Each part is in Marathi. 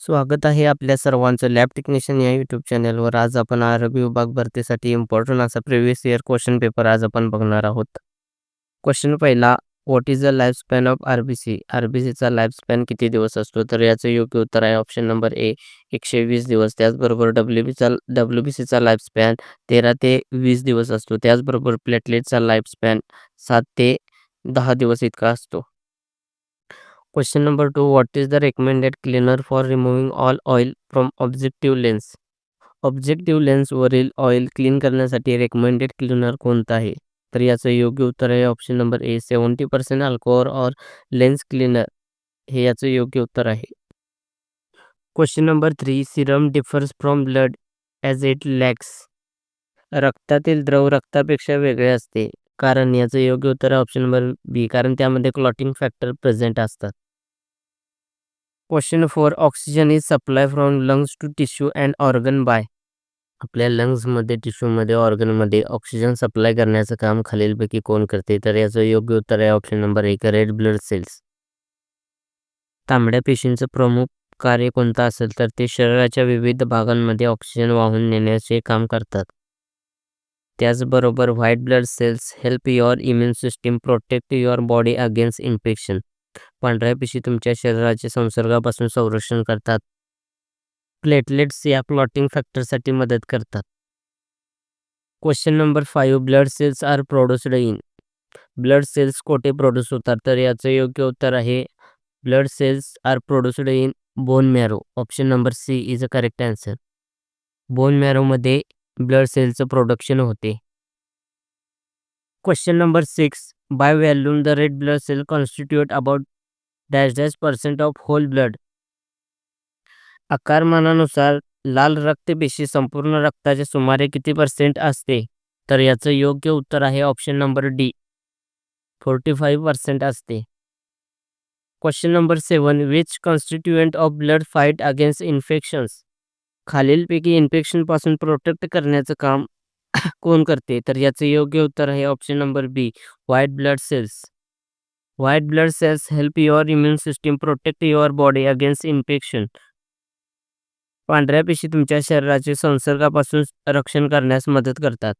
स्वागत आहे आपल्या सर्वांचं लॅब टेक्निशियन या यूट्यूब चॅनलवर. आज आपण आरोग्य विभाग भरतीसाठी इम्पॉर्टंट असा प्रिव्हियस इयर क्वेश्चन पेपर आज आपण बघणार आहोत. क्वेश्चन पहिला, what is the life span of RBC? आर-बी-सीचा life span किती दिवस असतो? तर याचं योग्य उत्तर आहे ऑप्शन नंबर ए एकशे वीस दिवस. त्याचबरोबर डब्ल्यू-बीचा डब्ल्यू-बी-सीचा लाईफ स्पॅन तेरा ते वीस दिवस असतो. त्याचबरोबर प्लेटलेटचा लाईफ स्पॅन सात ते दहा दिवस इतका असतो. Question number two, what is the recommended cleaner for removing all oil from objective lens? Objective लेन्सवरील oil clean करण्यासाठी रेकमेंडेड क्लीनर कोणता आहे? तर याचं योग्य उत्तर आहे option number A seventy percent alcohol और लेन्स क्लीनर हे याचं योग्य उत्तर आहे. Question number three, serum differs from blood as it lacks? रक्तातील द्रव रक्तापेक्षा वेगळे असते. कारण याचं योग्य उत्तर आहे ऑप्शन नंबर बी कारण त्यामध्ये क्लॉटिंग फॅक्टर प्रेझेंट असतात. Question four, oxygen is supply from lungs to tissue and organ by? आपल्या लंग्समध्ये, टिश्यूमध्ये, ऑर्गनमध्ये ऑक्सिजन सप्लाय करण्याचं काम खालीलपैकी कोण करते? तर याचं योग्य उत्तर आहे ऑप्शन नंबर एक रेड ब्लड सेल्स. तांबड्या पेशींचं प्रमुख कार्य कोणतं असेल तर ते शरीराच्या विविध भागांमध्ये ऑक्सिजन वाहून नेण्याचे काम करतात. त्याचबरोबर white blood cells help your immune system protect your body against infection. पांढऱ्या पेशी तुमच्या शरीराच्या संसर्गापासून संरक्षण करतात. प्लेटलेट्स या क्लॉटिंग फॅक्टरसाठी मदत करतात. Question number five, blood cells are produced in? Blood cells कोठे प्रोड्यूस होतात? तर याचं योग्य उत्तर आहे blood cells are produced in bone marrow. Option number C is a correct answer. Bone मॅरोमध्ये blood सेलचं प्रोडक्शन होते. Question number six, by volume the red blood cell constitute about dash dash percent of whole blood? आकारमानानुसार लाल रक्तपेशी संपूर्ण रक्ताचे सुमारे किती पर्सेंट असते? तर याचं योग्य उत्तर आहे option number D forty five percent असते. Question number seven, which constituent of blood fight against infections? खालीलपैकी इन्फेक्शनपासून प्रोटेक्ट करण्याचं काम कोण करते? तर याचं योग्य उत्तर आहे option number B white blood cells. White blood cells help your immune system protect your body against infection. पांढऱ्या पेशी तुमच्या शरीराचे संसर्गापासून रक्षण करण्यास मदत करतात.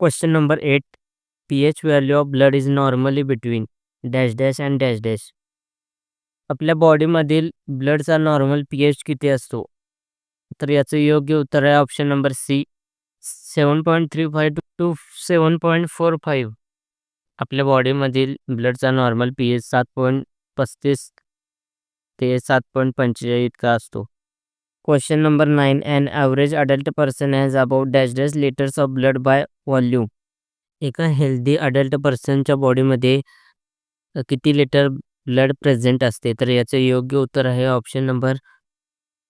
Question number eight, pH value of blood is normally between dash dash and dash dash. आपल्या बॉडीमधील ब्लडचा नॉर्मल पीएच किती असतो? तर याचं योग्य उत्तर आहे option number C seven point three five two seven point four five. आपल्या बॉडीमधील ब्लडचा नॉर्मल पीएच सात पॉईंट पस्तीस ते सात पॉईंट पंचेचाळीस इतका असतो. Question number nine, and average adult person has about dash dash litres of blood by volume? एका हेल्दी अडल्ट पर्सनच्या बॉडीमध्ये किती लिटर ब्लड प्रेझेंट असते? तर याचं योग्य उत्तर आहे option number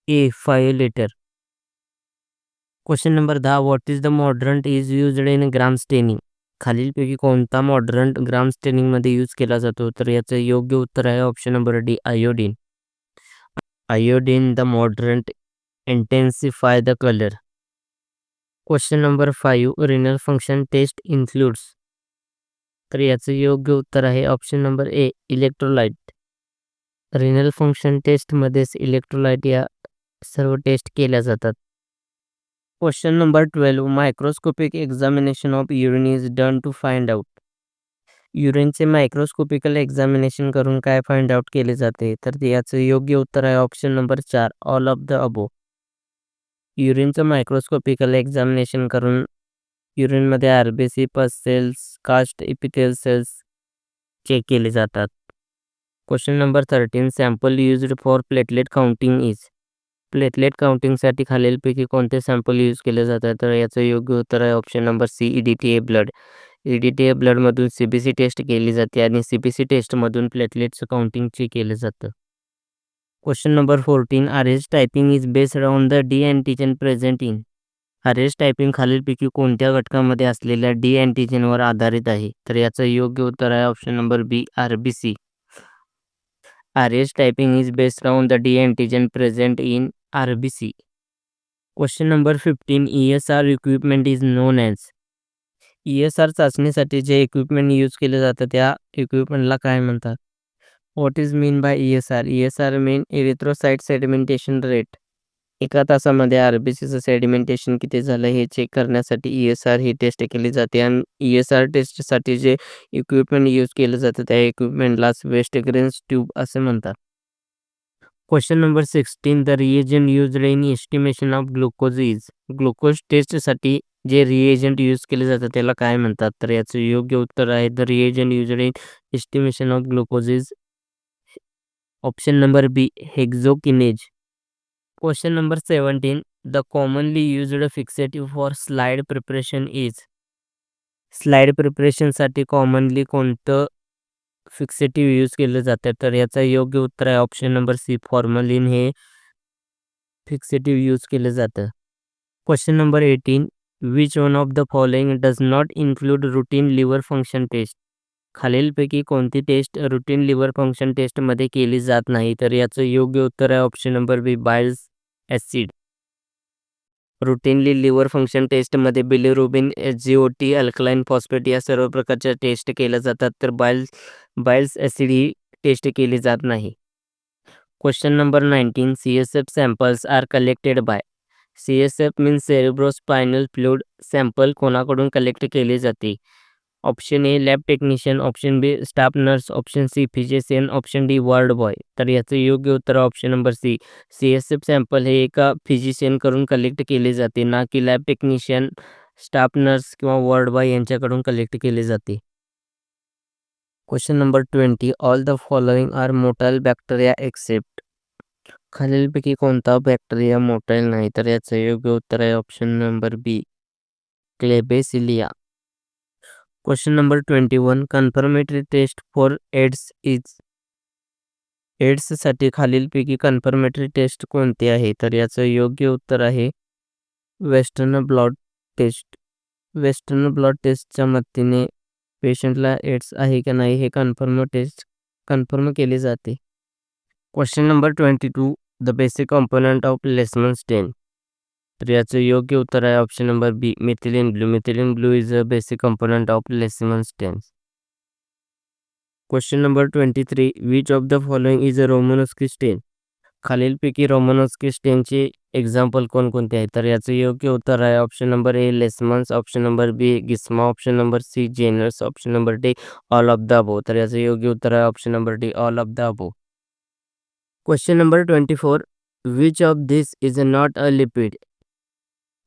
A five litre. Question number दहा, what is the mordant is used in gram staining? खालीलपैकी कोणता मॉडरंट ग्राम स्टेनिंगमध्ये यूज केला जातो? तर याचं योग्य उत्तर आहे option number D iodine. Iodine the mordant intensify the colour. Question number five, renal function test includes? तर याचं योग्य उत्तर आहे option number A electrolyte. Renal function टेस्टमध्येच electrolyte या सर्व टेस्ट केल्या जातात. Question number twelve, microscopic examination of urine is done to find out? युरिनचे microscopical examination करून काय फाइंड आउट केले जाते? तर याचं योग्य उत्तर आहे ऑप्शन नंबर चार ऑल ऑफ द अबो युरिनचं मायक्रोस्कोपिकल एक्झामिनेशन करून युरिनमध्ये RBC, pus cells, cast epithelial cells check केले जातात. Question number thirteen, sample used for platelet counting is? Platelet काउंटिंगसाठी खालीलपैकी कोणते सॅम्पल यूज केले जातात? तर याचं योग्य उत्तर आहे option number C EDTA blood. EDTA ब्लडमधून CBC test केली जाते आणि सी-बी-सी टेस्टमधून प्लेटलेटचं काउंटिंग चेक केलं जातं. Question number fourteen, R Rh typing is based on the D antigen present in? Rh typing खालीलपैकी कोणत्या घटकामध्ये असलेल्या डी अँटीजेनवर आधारित आहे? तर याचं योग्य उत्तर आहे option number B RBC. Rh typing is based on the D antigen present in RBC. Question number fifteen, ESR equipment is known as? ESR चाचणीसाठी जे इक्विपमेंट यूज केलं जातं त्या इक्विपमेंटला काय म्हणतात? What is mean by ESR? ESR mean erythrocyte sedimentation rate. एका तासामध्ये आर-बी-सीचं सेडिमेंटेशन किती झालं हे चेक करण्यासाठी ई-एस-आर ही टेस्ट केली जाते आणि ई-एस-आर टेस्टसाठी जे इक्विपमेंट यूज केलं जातं त्या इक्विपमेंटलाच वेस्टग्रेन्स ट्यूब असे म्हणतात. Question number 16 the reagent used in estimation of glucose is. Glucose टेस्टसाठी जे रिएजंट यूज केले जातात त्याला काय म्हणतात? तर याचं योग्य उत्तर आहे the reagent used in estimation of glucose is option number B hexokinase question number 17 the commonly used fixative for slide preparation is. Slide प्रिपरेशनसाठी commonly कोणतं फिक्सेटिव्ह यूज केलं जातं? तर याचं योग्य उत्तर आहे ऑप्शन नंबर सी फॉर्मलिन हे फिक्सेटिव्ह यूज केलं जातं. Question number eighteen which one of the following does not include routine liver function test. खालीलपैकी कोणती टेस्ट रुटीन लिव्हर फंक्शन टेस्टमध्ये केली जात नाही? तर याचं योग्य उत्तर आहे option number B biles acid. Routinely liver function टेस्टमध्ये bilirubin, H G O T alkaline phosphate या सर्व प्रकारच्या टेस्ट केल्या जातात तर बायल्स बायल्स ॲसिड ही टेस्ट केली जात नाही. Question number 19 CSF samples are collected by. CSF means cerebrospinal fluid sample कोणाकडून कलेक्ट केले जाते? Option A lab technician, option B staff nurse, option C physician, option D ward boy. तर याचं योग्य उत्तर option number C CSF sample हे एका फिजिशियनकडून कलेक्ट केले जाते ना की लॅब टेक्निशियन, स्टाफ नर्स किंवा वॉर्ड बॉय यांच्याकडून कलेक्ट केले जाते. Question number 20 all the following are motile bacteria except. खालीलपैकी कोणता बॅक्टेरिया मोटाईल नाही? तर याचं योग्य उत्तर आहे option number B Klebsiella. Question number 21 confirmatory test for AIDS is. एड्ससाठी खालीलपैकी कन्फर्मेटरी टेस्ट कोणती आहे? तर याचं योग्य उत्तर आहे western blot test. Western blot टेस्टच्या मदतीने पेशंटला एड्स आहे का नाही हे कन्फर्म टेस्ट कन्फर्म केले जाते. Question number 22 the basic component of Leishman stain. तर याचं योग्य उत्तर आहे option number B methylene blue. Methylene blue is a basic component of Leishman stain. Question number twenty three which of the following is a Romanowsky stain. खालीलपैकी रोमॅनस्की स्टेनचे एक्झाम्पल कोणकोणते आहेत? तर याचं योग्य उत्तर आहे option number A Leishman's, option number B गिस्मा, option number C Jenner's, option number D all of the above तर याचं योग्य उत्तर आहे option number D all of the above question number twenty four which of this is not a lipid.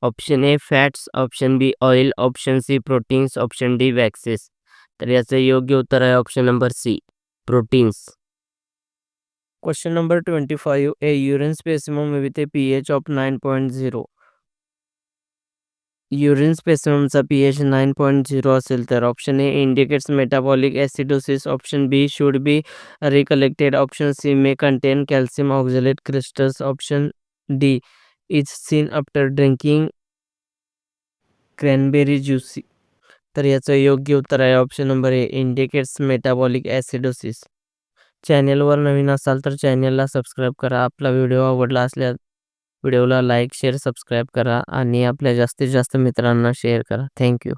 Option A fats, option B oil, option C proteins, option D waxes. तर याचं योग्य उत्तर आहे option number C proteins. Question number 25 a urine specimen with a P H of 9.0. Urine स्पेसिमनचा pH 9.0 असेल तर option A indicates metabolic acidosis, option B should be recollected, option C may contain calcium oxalate crystals, option D is seen after drinking cranberry juice. तर याचं योग्य उत्तर आहे option number A indicates metabolic acidosis. चॅनेलवर नवीन असाल तर चॅनेलला सबस्क्राईब करा. आपला व्हिडिओ आवडला असल्यास व्हिडिओला लाईक, शेअर, सबस्क्राईब करा आणि आपल्या जास्तीत जास्त मित्रांना शेअर करा. थँक्यू